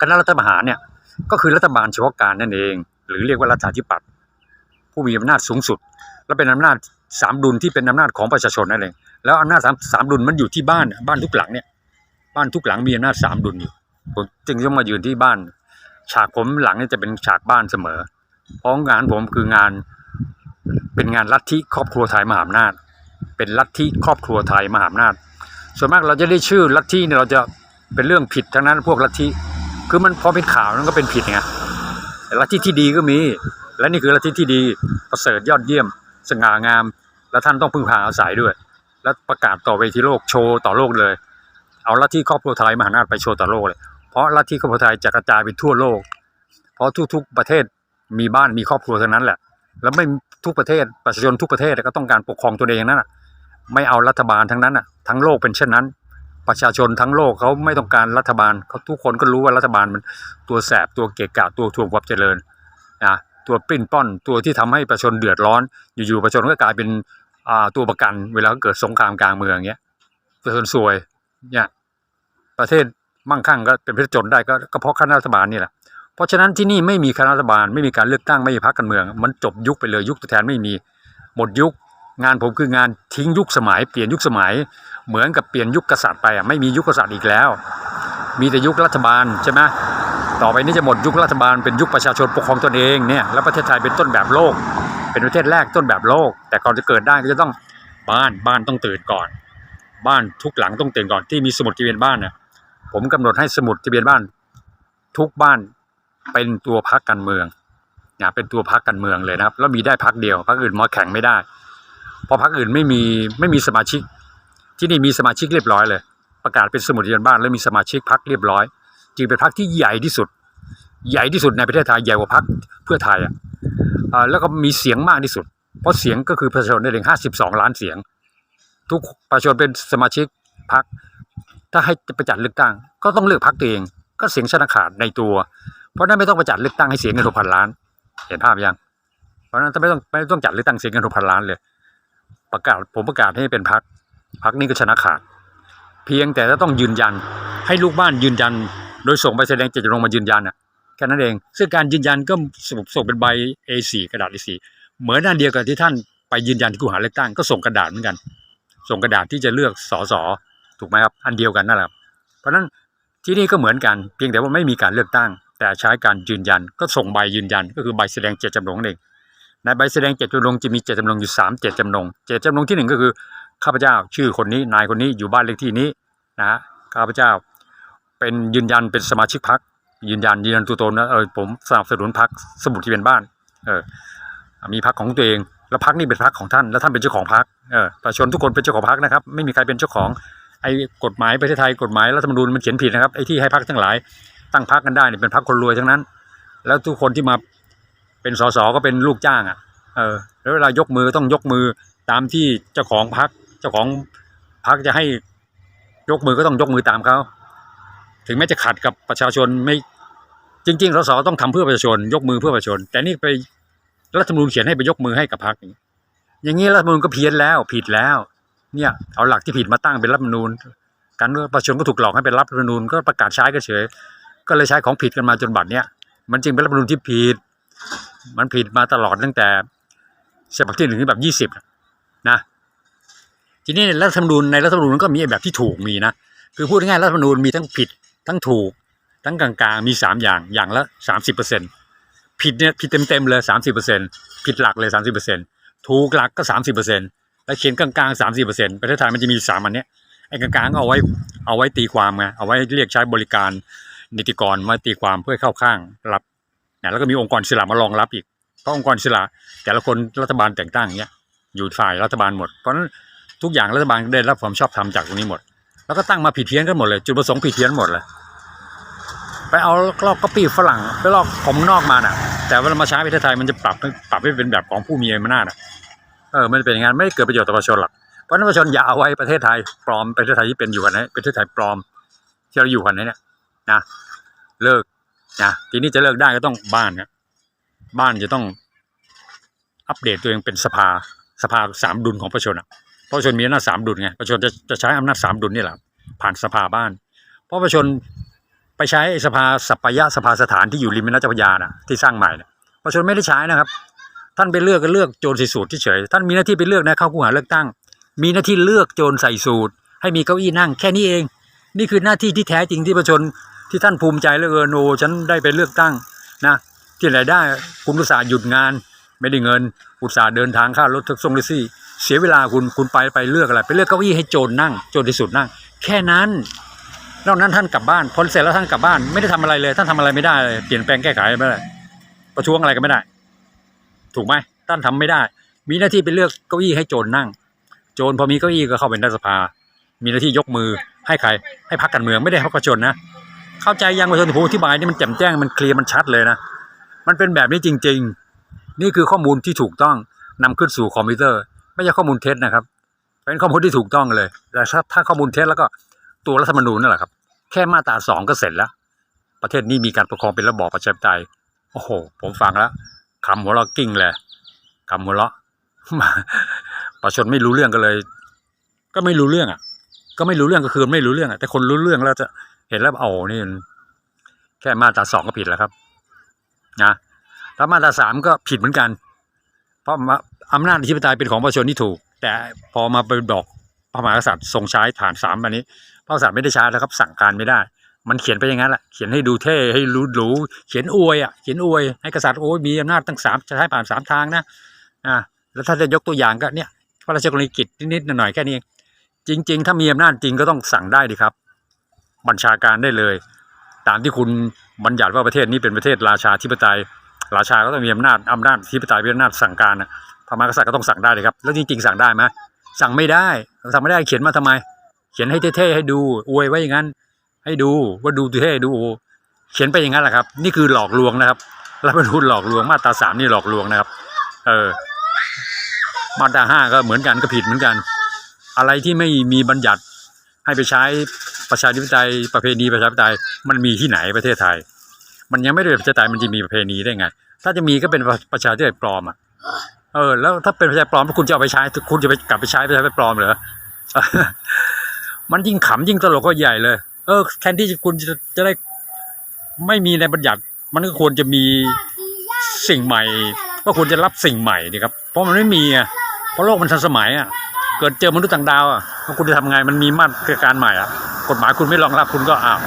คณะรัฐประหารเนี่ยก็คือรัฐบาลเฉพาะการนั่นเอง หรือเรียกว่ารัฐาธิปัตย์ผู้มีอำนาจสูงสุด และเป็นอำนาจสามดุลที่เป็นอำนาจของประชาชนนั่นเองแล้วอำนาจสามสามดุลมันอยู่ที่บ้านบ้านทุกหลังเนี่ยบ้านทุกหลังมีอำนาจสามดุลอยู่ผมจึงต้องมายืนที่บ้าน ฉากผมหลังนี่จะเป็นฉากบ้านเสมอเพราะงานผมคืองานเป็นงานลัทธิครอบครัวไทยมหาอำนาจ เป็นลัทธิครอบครัวไทยมหาอำนาจ ส่วนมากเราจะได้ชื่อลัทธิเนี่ยเราจะเป็นเรื่องผิดทั้งนั้นพวกลัทธิ คือมันพอเป็นข่าวนั้นก็เป็นผิดไงลัทธิที่ดีก็มี และนี่คือลัทธิที่ดีประเสริฐยอดเยี่ยม สง่างาม และท่านต้องพึ่งพาอาศัยด้วย และประกาศต่อเวทีโลกโชว์ต่อโลกเลย เอาลัทธิครอบครัวไทยมหาอำนาจไปโชว์ต่อโลกเลย เพราะลัทธิครอบครัวไทยจะกระจายไปทั่วโลก เพราะทุกๆประเทศมีบ้านมีครอบครัวเทั้งนั้นแหละ แล้วไม่ทุกประเทศประชาชนทุกประเทศก็ต้องการปกครองตัวเองนั่นน่ะไม่เอารัฐบาลทั้งนั้นน่ะทั้งโลกเป็นเช่นนั้น ประชาชนทั้งโลกเขาไม่ต้องการรัฐบาลเขาทุกคนก็รู้ว่ารัฐบาลมันตัวแสบตัวเกะกะตัวทวงความเจริญนะตัวปิ้นป้อนตัวที่ทำให้ประชาชนเดือดร้อน อยู่ๆประชาชนก็กลายเป็นตัวประกัน เวลาเกิดสงครามกลางเมืองเงี้ยประชาชนซวยเนี่ยประเทศมั่งคั่งก็เป็นประเทศจนได้ก็ก็เพราะคณะรัฐบาลนี่แหละเพราะฉะนั้นที่นี่ไม่มีคณะรัฐบาลไม่มีการเลือกตั้งไม่มีพรรคการเมือง มันจบยุคไปเลยยุคตัวแทนไม่มีหมดยุค งานผมคืองานทิ้งยุคสมัยเปลี่ยนยุคสมัย เหมือนกับเปลี่ยนยุคกษัตริย์ไปอะไม่มียุคกษัตริย์อีกแล้ว มีแต่ยุครัฐบาลใช่ไหมต่อไปนี้จะหมดยุครัฐบาลเป็นยุคประชาชนปกครองตนเองเนี่ยแล้วประเทศไทยเป็นต้นแบบโลก เป็นประเทศแรกต้นแบบโลก แต่ก่อนจะเกิดได้ก็จะต้องบ้านบ้านต้องตื่นก่อน บ้านทุกหลังต้องตื่นก่อนที่มีสมุดทะเบียนบ้านน่ะผมกำหนดให้สมุดทะเบียนบ้าน ทุกบ้านเป็นตัวพักการเมืองนะเป็นตัวพักการเมืองเลยนะครับแล้วมีได้พักเดียวพักอื่นมาแข่งไม่ได้ พราะพักอื่นไม่มีไม่มีสมาชิก ที่นี่มีสมาชิกเรียบร้อยเลย ประกาศเป็นสมุดเบียนบ้านแล้วมีสมาชิกพักเรียบร้อย จึงเป็นพักที่ใหญ่ที่สุด ใหญ่ที่สุดในประเทศไทยใหญ่กว่าพักเพื่อไทยอะแล้วก็มีเสียงมากที่สุด เพราะเสียงก็คือประชาชนได้ถึงห้าสิบสองล้านเสียง ทุกประชาชนเป็นสมาชิกพักถ้าให้ไปจัดเลือกตั้ง ก็ต้องเลือกพักตัวเองก็เสียงชนะขาดในตัว เพราะนั้นไม่ต้องไปจัดเลือกตั้งให้เสียเงินหกพันล้าน เห็นภาพยัง เพราะนั้นไม่ต้องไม่ต้องจัดเลือกตั้งเสียเงินหกพันล้านเลย ประกาศผมประกาศให้เป็นพักพักนี้ก็ชนะขาด เพียงแต่จะต้องยืนยันให้ลูกบ้านยืนยัน โดยส่งใบแสดงเจตจำนงมายืนยันอะแค่นั้นเองซึ่งการยืนยันก็ส่งส่งเป็นใบ A4 กระดาษ A4 เหมือนอันเดียวกับที่ท่านไปยืนยันที่กูหาเลือกตั้งก็ส่งกระดาษเหมือนกัน ส่งกระดาษที่จะเลือกสสถูกไหมครับอันเดียวกันนั่นแหละเพราะฉะนั้นที่นี่ก็เหมือนกัน เพียงแต่ว่าไม่มีการเลือกตั้ง แต่ใช้การยืนยันก็ส่งใบยืนยัน ก็คือใบแสดงเจตจำนงนั่นเอง ในใบแสดงเจตจำนงจะมีเจตจำนงอยู่สามเจตจำนงเจตจำนงที่หนึ่งก็คือข้าพเจ้าชื่อคนนี้นายคนนี้อยู่บ้านเลขที่นี้นะฮะข้าพเจ้าเป็นยืนยันเป็นสมาชิกพรรคยืนยันยืนยันตัวตนนะเออผมสนับสนุนพรรคสมุดที่เป็นบ้านเออมีพรรคของตัวเอง แล้วพรรคนี่เป็นพรรคของท่าน แล้วท่านเป็นเจ้าของพรรคเออประชาชนทุกคนเป็นเจ้าของพรรคนะครับ ไม่มีใครเป็นเจ้าของไอ้กฎหมายประเทศไทยกฎหมายรัฐธรรมนูญมันเขียนผิดนะครับไอ้ที่ให้พรรคทั้งหลาย ตั้งพรรคกันได้เนี่ยเป็นพรรคคนรวยทั้งนั้น แล้วทุกคนที่มา เป็นสสก็เป็นลูกจ้างอะ เออ แล้วเวลายกมือต้องยกมือตามที่เจ้าของพรรคเจ้าของพรรคจะให้ยกมือก็ต้องยกมือตามเขาถึงแม้จะขัดกับประชาชนไม่จริงๆสสต้องทำเพื่อประชาชน ยกมือเพื่อประชาชน แต่นี่ไปรัฐธรรมนูญเขียนให้ไปยกมือให้กับพรรคอย่างนี้อย่างนี้รัฐธรรมนูญก็เพี้ยนแล้วผิดแล้ว เนี่ยเอาหลักที่ผิดมาตั้งเป็นรัฐธรรมนูญการประชาชนก็ถูกหลอกให้เป็นรัฐธรรมนูญก็ประกาศใช้กันเฉย ก็เลยใช้ของผิดกันมาจนบัดเนี้ยมันจึงเป็นรัฐธรรมนูญที่ผิด มันผิดมาตลอดตั้งแต่ฉบับที่หนึ่งถึงแบบยี่สิบนะ ทีนี้รัฐธรรมนูญในรัฐธรรมนูญก็มีแบบที่ถูกมีนะ คือพูดง่ายรัฐธรรมนูญมีทั้งผิด ทั้งถูก ทั้งกลางๆ มีสามอย่างอย่างละสามสิบเปอร์เซ็นผิดเนี่ยผิดเต็มๆเลยสามสิบเปอร์เซ็นผิดหลักเลยสามสิบเปอร์เซ็นถูกหลักก็สามสิบเปอร์เซ็นแล้วเขียนกลางๆสามสิบเปอร์เซ็นประเทศไทยมันจะมีสามอันเนี้ยไอ้กลางๆก็เอาไว้เอาไว้ตีความไงเอาไว้เรียกใช้บริการนิติกรมาตีความเพื่อเข้าข้างรับ นะแล้วก็มีองค์กรอิสระมารองรับอีกเพราะองค์กรอิสระแต่ละคนรัฐบาลแต่งตั้งเนี้ยอยู่ฝ่ายรัฐบาลหมดเพราะฉะนั้นทุกอย่างรัฐบาลได้รับความชอบธรรมจากตรงนี้หมด แล้วก็ตั้งมาผิดเพี้ยนกันหมดเลยจุดประสงค์ผิดเพี้ยนหมดเลยไปเอาลอกก๊อปปี้ฝรั่งไปลอกของนอกมาน่ะ แต่เวลามาใช้ประเทศไทยมันจะปรับปรับให้เป็นแบบของผู้มีอำนาจอะเออมันเป็นอย่างนั้นไม่เกิดประโยชน์ต่อประชาชนหรอกเพราะฉะนั้นประชาชนอย่าเอาไว้ประเทศไทยปลอมประเทศไทยที่เป็นอยู่กันนี้ประเทศไทยปลอมที่เราอยู่กันนี้เนี่ยนะเลิก นะทีนี้จะเลิกได้ก็ต้องบ้านนะบ้านจะต้องอัปเดตตัวเองเป็นสภาสภาสามดุลของประชาชนอะพราะประชาชนมีอำนาจสามดุลไงประชาชนจะจะใช้อำนาจสามดุลนี่แหละผ่านสภาบ้าน เพราะประชาชนไปใช้สภาสัปยะสภาสถานที่อยู่ริมแม่น้ำเจ้าพระยานะที่สร้างใหม่นะประชาชนไม่ได้ใช้นะครับ ท่านไปเลือกก็เลือกโจรใส่สูตรเฉยท่านมีหน้าที่ไปเลือกนะเข้าคูหาเลือกตั้ง มีหน้าที่เลือกโจรใส่สูตร ให้มีเก้าอี้นั่ง แค่นี้เอง นี่คือหน้าที่ที่แท้จริงที่ประชาชน ที่ท่านภูมิใจเหลือเกินโอ้ฉันได้ไปเลือกตั้งนะที่ไหนได้คุณอุตส่าห์หยุดงาน ไม่ได้เงิน อุตส่าห์เดินทางค่ารถทักส่งแท็กซี่ เสียเวลาคุณคุณไปไปเลือกอะไร ไปเลือกเก้าอี้ให้โจรนั่งโจรที่สุดนั่ง แค่นั้นนอกนั้นท่านกลับบ้านพอเสร็จแล้วท่านกลับบ้านไม่ได้ทำอะไรเลย ท่านทำอะไรไม่ได้เลยเปลี่ยนแปลงแก้ไขไม่ได้ประท้วงอะไรก็ไม่ได้ ถูกไหมท่านทำไม่ได้ มีหน้าที่ไปเลือกเก้าอี้ให้โจรนั่ง โจรพอมีเก้าอี้ก็เข้าเป็นรัฐสภา มีหน้าที่ยกมือให้ใครให้พรรคการเมืองไม่ได้พรรคประชาชนนะ เข้าใจยังประชาชนผมอธิบายนี่มันแจ่มแจ้งมันเคลียร์มันชัดเลยนะ มันเป็นแบบนี้จริง ๆ นี่คือข้อมูลที่ถูกต้องนำขึ้นสู่คอมพิวเตอร์ ไม่ใช่ข้อมูลเท็จนะครับ เป็นข้อมูลที่ถูกต้องเลย แต่ถ้าถ้าข้อมูลเท็จแล้วก็ตัวรัฐธรรมนูญนั่นแหละครับ แค่มาตราสองก็เสร็จแล้ว ประเทศนี้มีการปกครองเป็นระบอบประชาธิปไตยโอ้โห ผมฟังแล้วคำหัวเราะกิ้งเลยคำหัวเราะประชาชนไม่รู้เรื่องก็เลย ก็ไม่รู้เรื่องอะ ก็ไม่รู้เรื่องก็คือไม่รู้เรื่องอะแต่คนรู้เรื่องแล้วจะ เห็นแล้วโอ้นี่แค่มาตราสองก็ผิดแล้วครับ นะถ้ามาตราสามก็ผิดเหมือนกัน เพราะอำนาจอธิปไตยเป็นของประชาชนที่ถูก แต่พอมาไปบอกพระมหากษัตริย์ทรงใช้ฐานสามอันนี้ พระมหากษัตริย์ไม่ได้ใช้แล้วครับ สั่งการไม่ได้ มันเขียนไปอย่างนั้นแหละเขียนให้ดูเท่ให้รู้หรูเขียนอวยอะเขียนอวยให้กษัตริย์โอ้ยมีอำนาจตั้งสามจะใช้ผ่านสามทางนะอ่าแล้วถ้าจะยกตัวอย่างก็เนี่ยพระราชกรณียกิจนิดๆหน่อยๆแค่นี้เองจริง ๆ ถ้ามีอำนาจจริงก็ต้องสั่งได้ดีครับ บัญชาการได้เลย ตามที่คุณบัญญัติว่าประเทศนี้เป็นประเทศราชาธิปไตย ราชาก็ต้องมีอำนาจอำนาจธิปไตยเป็นอำนาจสั่งการนะพระมหากษัตริย์ก็ต้องสั่งได้เลยครับ แล้วจริงๆสั่งได้ไหมสั่งไม่ได้สั่งไม่ได้เขียนมาทำไม เขียนให้เท่ๆให้ดูอวยไว้อย่างนั้น ให้ดูว่าดูเท่ดู เขียนไปอย่างนั้นแหละครับ นี่คือหลอกลวงนะครับรัฐธรรมนูญหลอกลวงมาตราสามนี่หลอกลวงนะครับ เออ มาตราห้าก็เหมือนกันก็ผิดเหมือนกัน อะไรที่ไม่มีบัญญัติ ให้ไปใช้ประชาธิปไตยประเพณีประชาธิปไตยมันมีที่ไหนประเทศไทย มันยังไม่ได้เป็นประชาธิปไตยมันจะมีประเพณีได้ไง ถ้าจะมีก็เป็นประชาธิปไตยปลอมอะเออแล้วถ้าเป็นประชาธิปไตยปลอมคุณจะเอาไปใช้คุณจะไปกลับไปใช้ประชาธิปไตยปลอมเหรอมันยิ่งขำยิ่งตลกก็ใหญ่เลย เออแทนที่คุณจะจะได้ไม่มีในบัญญัติมันก็ควรจะมีสิ่งใหม่ ก็ควรจะรับสิ่งใหม่ดีครับ เพราะมันไม่มีอะเพราะโลกมันทันสมัยอะ เกิดเจอมนุษย์ต่างดาวอะคุณจะทำไงมันมีมาตรการใหม่อะกฎหมายคุณไม่รองรับคุณก็อ้าว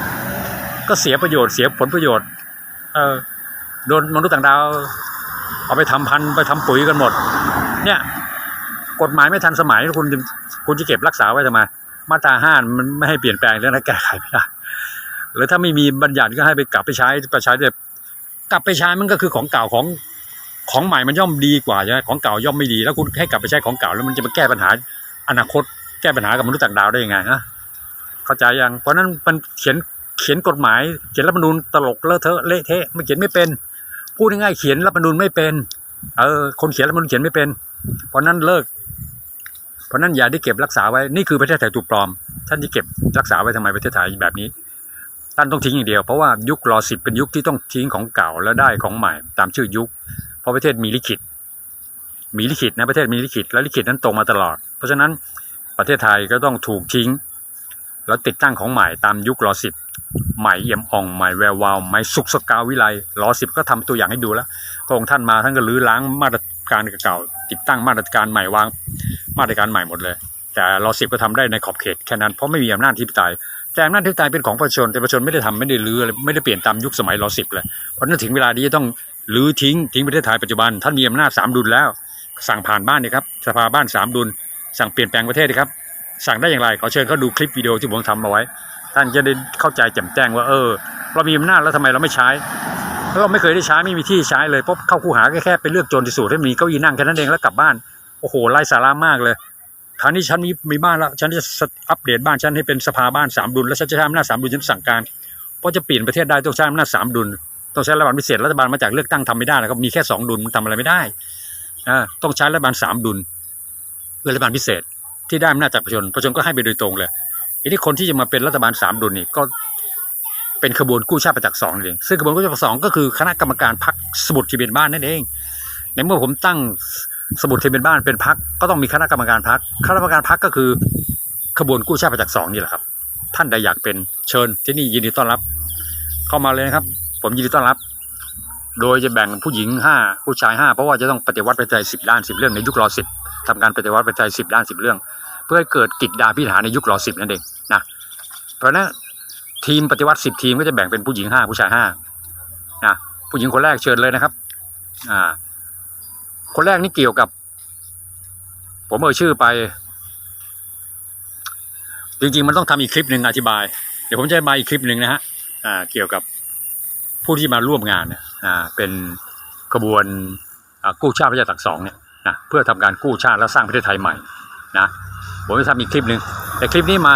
ก็เสียประโยชน์เสียผลประโยชน์ เออโดนมนุษย์ต่างดาว เอาไปทำพันธุ์ไปทำปุ๋ยกันหมด เนี่ย กฎหมายไม่ทันสมัยคุณจะคุณจะเก็บรักษาไว้ทำไมมาตราห้ามันไม่ให้เปลี่ยนแปลงแล้วนะแก้ไขไม่ได้หรือถ้าไม่มีบัญญัติก็ให้ไปกลับไปใช้ประชาธิปไตยกลับไปใช้มันก็คือของเก่าของของใหม่มันย่อมดีกว่าใช่ไหมของเก่าย่อมไม่ดี แล้วคุณให้กลับไปใช้ของเก่าแล้วมันจะมาแก้ปัญหา อนาคตแก้ปัญหากับมนุษย์ต่างดาวได้ยังไงฮะเข้าใจยังเพราะนั้นมันเขียนเขียนกฎหมาย เขียนรัฐธรรมนูญตลกเลอะเทอะเละเทะมันเขียนไม่เป็น พูดง่ายๆเขียนรัฐธรรมนูญไม่เป็นเออคนเขียนรัฐธรรมนูญเขียนไม่เป็น เพราะนั้นเลิก เพราะนั้นอย่าได้เก็บรักษาไว้นี่คือประเทศไทยถูกปลอม ท่านจะเก็บรักษาไว้ทำไมประเทศไทยแบบนี้ท่านต้องทิ้งอย่างเดียวเพราะว่ายุครอสิบเป็นยุคที่ต้องทิ้งของเก่าแล้วได้ของใหม่ตามชื่อยุค เพราะประเทศมีลิขิต มีลิขิตนะประเทศมีลิขิตและลิขิตนั้นตรงมาตลอด เพราะฉะนั้นประเทศไทยก็ต้องถูกทิ้ง แล้วติดตั้งของใหม่ตามยุครอสิบใหม่เอี่ยมอ่องใหม่แวววาวใหม่สุกสกาววิไลรอสิบก็ทำตัวอย่างให้ดูแล้วพระองค์ท่านมาท่านก็ลื้อล้างมาตรการเก่าติดตั้งมาตรการใหม่วางมาตรการใหม่หมดเลย แต่รอสิบก็ทำได้ในขอบเขตแค่นั้นเพราะไม่มีอำนาจที่ปไตยแต่อำนาจที่ปไตยเป็นของประชาชนแต่ประชาชนไม่ได้ทำไม่ได้ลื้อไม่ได้เปลี่ยนตามยุคสมัยรอสิบเลยเพราะนั้นถึงเวลาที่จะต้องลื้อทิ้งทิ้งประเทศไทยปัจจุบันท่านมีอำนาจสามดุลแล้ว สั่งผ่านบ้านนี่ครับสภาบ้านสามดุลสั่งเปลี่ยนแปลงประเทศนะครับ สั่งได้อย่างไรขอเชิญเขาดูคลิปวิดีโอที่ผมทำเอาไว้ ท่านจะได้เข้าใจแจ่มแจ้งว่าเออ เรามีอำนาจแล้วทำไมเราไม่ใช้เราไม่เคยได้ใช้ไม่มีที่ใช้เลยเพราะเข้าคูหาแค่แค่ไปเลือกโจรที่สูตรให้มีเก้าอี้นั่งแค่นั้นเองแล้วกลับบ้านโอ้โหไร้สาระมากเลยคราวนี้ฉันมีมีบ้านแล้วฉันจะอัปเดตบ้านฉันให้เป็นสภาบ้านสามดุลแล้วฉันจะใช้อำนาจสามดุลฉันสั่งการเพราะจะเปลี่ยนประเทศได้ต้องใช้อำนาจสามดุลต้องใช้รัฐบาลพิเศษรัฐบาลมาจากเลือกตั้งทำไม่ได้นะครับมีแค่สองดุลมันทำอะไรไม่ได้ ต้องใช้รัฐบาลสามดุลเพื่อรัฐบาลพิเศษ ที่ได้อำนาจจากประชาชนประชาชนก็ให้ไปโดยตรงเลยทีนี้คนที่จะมาเป็นรัฐบาลสามดุลนี่ก็เป็นขบวนกู้ชาติประจักษ์สองนั่นเองซึ่งขบวนกู้ชาติประจักษ์สองก็คือคณะกรรมการพรรคสมุดทะเบียนบ้านนั่นเอง ในเมื่อผมตั้งสมุดทะเบียนบ้านเป็นพรรคก็ต้องมีคณะกรรมการพรรคณะกรรมการพรรคก็คือ ขบวนกู้ชาติประจักษ์สองนี่แหละครับ ท่านใดอยากเป็นเชิญที่นี่ยินดีต้อนรับ เข้ามาเลยนะครับ ผมยินดีต้อนรับ โดยจะแบ่งผู้หญิงห้าผู้ชายห้าเพราะว่าจะต้องปฏิวัติประชาธิปไตยสิบด้านสิบเรื่องในยุครอสิบทำการปฏิวัติประชาธิปไตยสิบด้านสิบเรื่อง เพื่อให้เกิดกิจดาพิธาในยุครอสิบนั่นเองนะเพราะนั้นทีมปฏิวัติสิบทีมก็จะแบ่งเป็นผู้หญิงห้าผู้ชายห้านะผู้หญิงคนแรกเชิญเลยนะครับอ่าคนแรกนี่เกี่ยวกับ ผมเอ่ยชื่อไป จริงๆมันต้องทำอีกคลิปหนึ่งอธิบาย เดี๋ยวผมจะมาอีกคลิปหนึ่งนะฮะอ่าเกี่ยวกับผู้ที่มาร่วมงานเนี่ย เป็นขบวนกู้ชาติพระเจ้าตากสองเนี่ยนะเพื่อทำการกู้ชาติและสร้างประเทศไทยใหม่นะผมจะทำอีกคลิปหนึ่งแต่คลิปนี้มา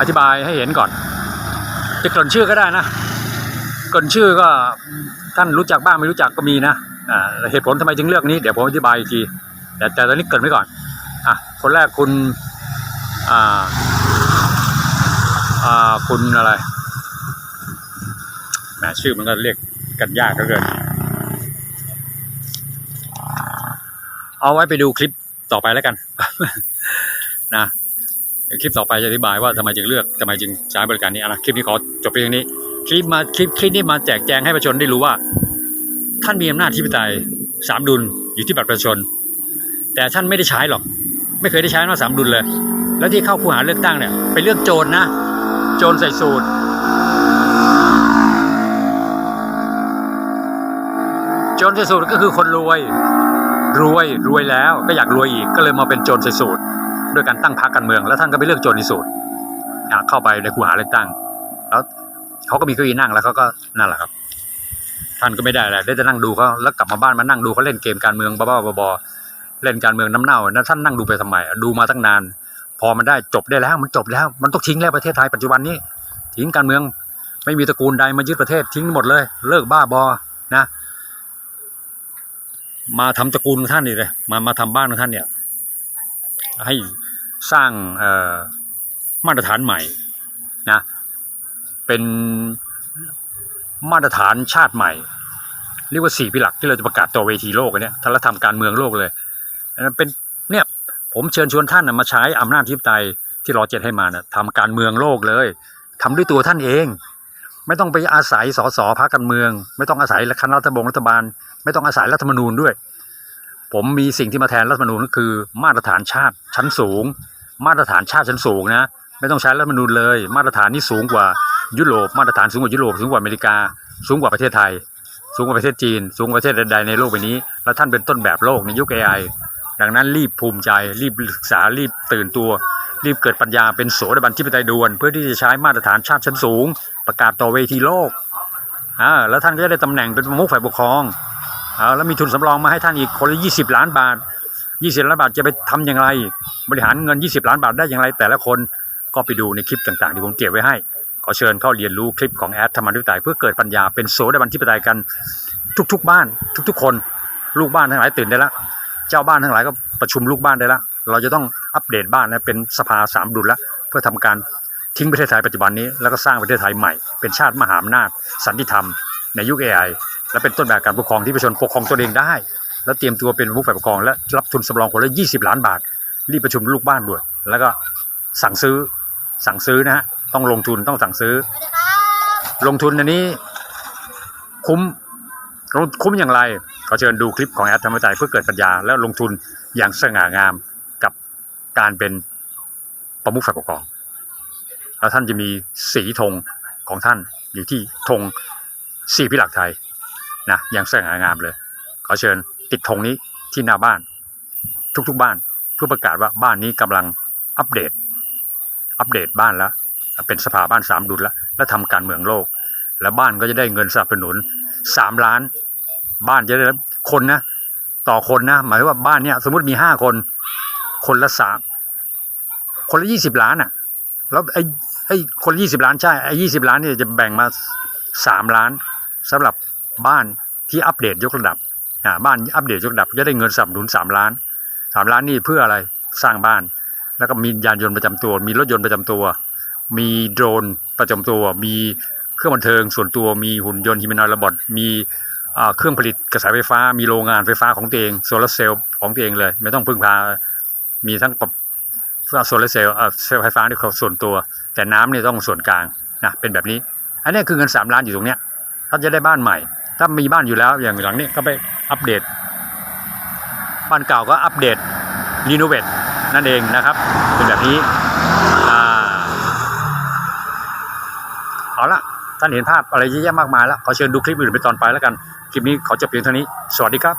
อธิบายให้เห็นก่อนจะกริ่นชื่อก็ได้นะกริ่นชื่อก็ท่านรู้จักบ้างไม่รู้จักก็มีนะเหตุผลทำไมจึงเลือกนี้เดี๋ยวผมอธิบายอีกทีแต่แต่ตอนนี้เกริ่นไว้ก่อนอะคนแรกคุณอ่าอ่าคุณอะไรแหมชื่อมันก็เรียก กันยากเหลือเกิน เอาไว้ไปดูคลิปต่อไปแล้วกัน นะคลิปต่อไปจะอธิบายว่าทำไมจึงเลือกทำไมจึงใช้บริการนี้อะนะคลิปนี้ขอจบเพียงนี้ คลิปมาคลิปคลิปนี้มาแจกแจงให้ประชาชนได้รู้ว่า ท่านมีอำนาจที่ปไตยสามดุลอยู่ที่บัตรประชาชน แต่ท่านไม่ได้ใช้หรอก ไม่เคยได้ใช้มาสามดุลเลย แล้วที่เข้าผู้หาเลือกตั้งเนี่ยไปเลือกโจรนะโจรใส่สูตร จรส่สูตก็คือคนรวย รวยรวยแล้วก็อยากรวยอีกก็เลยมาเป็นโจรส่สูตรด้วยการตั้งพรรคการเมือง แล้วท่านก็ไปเลือกโจรในสูตรเข้าไปในคูหาเลือกตั้ง แล้วเขาก็มีเก้าอี้นั่งแล้วเขาก็นั่นแหละครับ ท่านก็ไม่ได้อะไรได้แต่นั่งดูเขาแล้วกลับมาบ้านมานั่งดูเขาเล่นเกมการเมืองบ้าๆบอเล่นการเมืองน้ำเน่าแล้วท่านนั่งดูไปทำไมดูมาตั้งนาน พอมันได้จบได้แล้ว มันจบแล้ว มันต้องทิ้งแล้วประเทศไทยปัจจุบันนี้ ทิ้งการเมืองไม่มีตระกูลใดมายึดประเทศทิ้งหมดเลย เลิกบ้าบอนะ มาทำตระกูลของท่านนี่เลยมามาทำบ้านของท่านเนี่ย ให้สร้างมาตรฐานใหม่นะเป็นมาตรฐานชาติใหม่ เรียกว่าสี่พิหลักที่เราจะประกาศตัวเวทีโลกนเนี้ยท่านละทำการเมืองโลกเลยนนั้นเป็นเนี่ยผมเชิญชวนท่านนะมาใช้อำนาจทิพไตยที่รอเจ็ดให้มานะทำการเมืองโลกเลยทำด้วยตัวท่านเอง ไม่ต้องไปอาศัยสสพรรคการเมือง ไม่ต้องอาศัยคณะรัฐบงรัฐบาล ไม่ต้องอาศัยรัฐธรรมนูญด้วย ผมมีสิ่งที่มาแทนรัฐธรรมนูญก็คือ มาตรฐานชาติชั้นสูง มาตรฐานชาติชั้นสูงนะไม่ต้องใช้รัฐธรรมนูญเลย มาตรฐานนี้สูงกว่ายุโรปมาตรฐานสูงกว่ายุโรปสูงกว่าอเมริกา สูงกว่าประเทศไทย สูงกว่าประเทศจีน สูงกว่าประเทศใดๆในโลกใบนี้ แล้วท่านเป็นต้นแบบโลกในยุค AI ดังนั้นรีบภูมิใจรีบศึกษารีบตื่นตัว รีบเกิดปัญญาเป็นโสดาบันที่ปไตยด่วน เพื่อที่จะใช้มาตรฐานชาติชั้นสูง ประกาศต่อเวทีโลกอ่าแล้วท่านก็จะได้ตำแหน่งเป็นประมุขฝ่ายปกครองอ่าแล้วมีทุนสำรองมาให้ท่านอีกคนละยี่สิบล้านบาทยี่สิบล้านบาทจะไปทำอย่างไร บริหารเงิน 20 ล้านบาทได้อย่างไร แต่ละคนก็ไปดูในคลิปต่างๆที่ผมเก็บไว้ให้ขอเชิญเข้าเรียนรู้คลิปของแอดธรรมนิปไตยเพื่อเกิดปัญญาเป็นโสดาบันที่ปไตยกันทุก ๆ บ้าน ทุก ๆ คน ลูกบ้านทั้งหลายตื่นได้แล้วเจ้าบ้านทั้งหลายก็ประชุมลูกบ้านได้แล้ว เราจะต้องอัปเดตบ้านนะเป็นสภาสามดุลแล้วเพื่อทำการทิ้งประเทศไทยปัจจุบันนี้แล้วก็สร้างประเทศไทยใหม่เป็นชาติมหาอำนาจสันติธรรม ในยุค AI และเป็นต้นแบบการปกครองที่ประชาชนปกครองตัวเองได้ แล้วเตรียมตัวเป็นผู้ฝ่ายปกครองและรับทุนสำรองคนละ20 ล้านบาท รีบประชุมลูกบ้านด่วนแล้วก็สั่งซื้อสั่งซื้อนะฮะต้องลงทุนต้องสั่งซื้อ ลงทุนอันนี้คุ้มลงคุ้มอย่างไรขอเชิญดูคลิปของแอดธรรมใจเพื่อเกิดปัญญาแล้วลงทุนอย่างสง่างาม การเป็นประมุขฝ่ายปกครอง แล้วท่านจะมีสีธงของท่านอยู่ที่ธงสี่พิหลักไทยนะอย่างสง่างามเลย ขอเชิญติดธงนี้ที่หน้าบ้าน ทุกๆบ้านเพื่อประกาศว่าบ้านนี้กำลังอัปเดต อัปเดตบ้านแล้ว เป็นสภาบ้านสามดุลแล้วและทำการเมืองโลก แล้วบ้านก็จะได้เงินสนับสนุนสามล้าน บ้านจะได้คนนะ ต่อคนนะ หมายถึงว่าบ้านเนี้ยสมมติมีห้าคน คนละสาม คนละยี่สิบล้านอะ แล้วไอ้ไอ้คนยี่สิบล้านใช่ไอ้ยี่สิบล้านเนี่ยจะแบ่งมาสามล้านสำหรับบ้านที่อัปเดตยกระดับอ่าบ้านอัปเดตยกระดับจะได้เงินสนับสนุนสามล้านสามล้านนี่เพื่ออะไรสร้างบ้าน แล้วก็มียานยนต์ประจำตัว มีรถยนต์ประจำตัว มีโดรนประจำตัว มีเครื่องบันเทิงส่วนตัวมีหุ่นยนต์ฮิมานอยระบอทมีอ่าเครื่องผลิตกระแสไฟฟ้า มีโรงงานไฟฟ้าของตัวเองโซลาร์เซลล์ของตัวเองเลย ไม่ต้องพึ่งพา มีทั้งปรับ โซลาร์เซลล์เซลล์ไฟฟ้าที่เขาส่วนตัว แต่น้ำเนี่ยต้องส่วนกลางนะเป็นแบบนี้ อันนี้คือเงินสามล้านอยู่ตรงเนี้ยท่านจะได้บ้านใหม่ ถ้ามีบ้านอยู่แล้วอย่างหลังนี้ก็ไปอัปเดต บ้านเก่าก็อัปเดตรีโนเวทนั่นเองนะครับ เป็นแบบนี้อ่าเอาละท่านเห็นภาพอะไรเยอะแยะมากมายแล้วขอเชิญดูคลิปอื่นเป็นตอนไปแล้วกัน คลิปนี้ขอจบเพียงเท่านี้ สวัสดีครับ